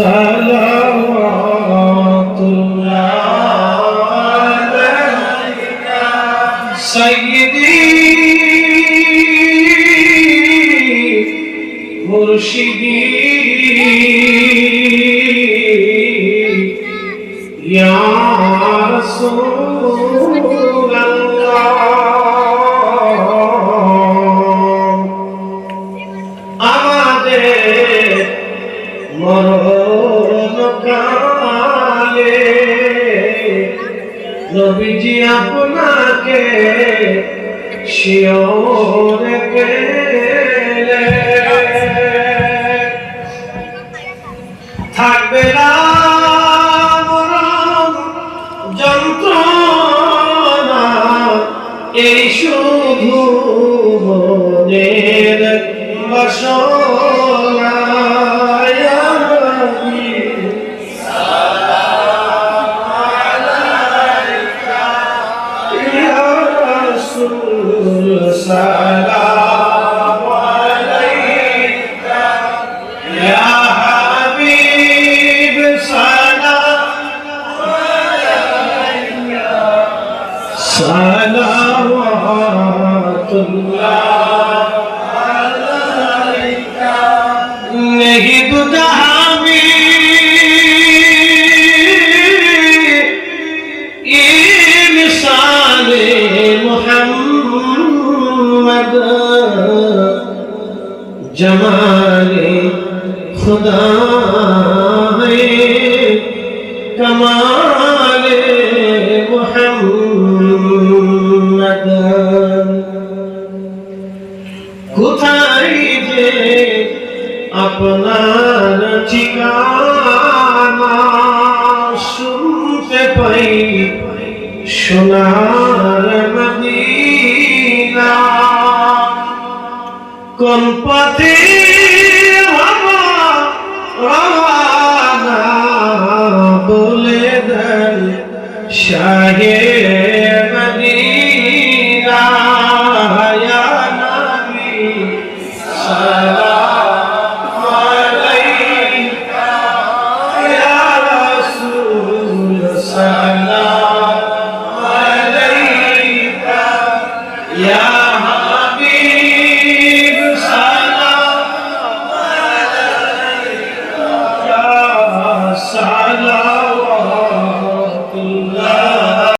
صلوات الله عليك سيدي مرشدي يا رسول الله আমাদের মরণ কালে নবীজি আপনাকে শিওরে পেলে। থাকবে না যন্ত্রণা এই শুধু মনের رسول سلام عليك يا حبيب سلام عليك صلوات الله عليك نہیں بتا জমালে খুদা কমালে মোহাম্মদ। কোথায় যে আপনার ঠিকানা শুনতে পাই শোনা शागे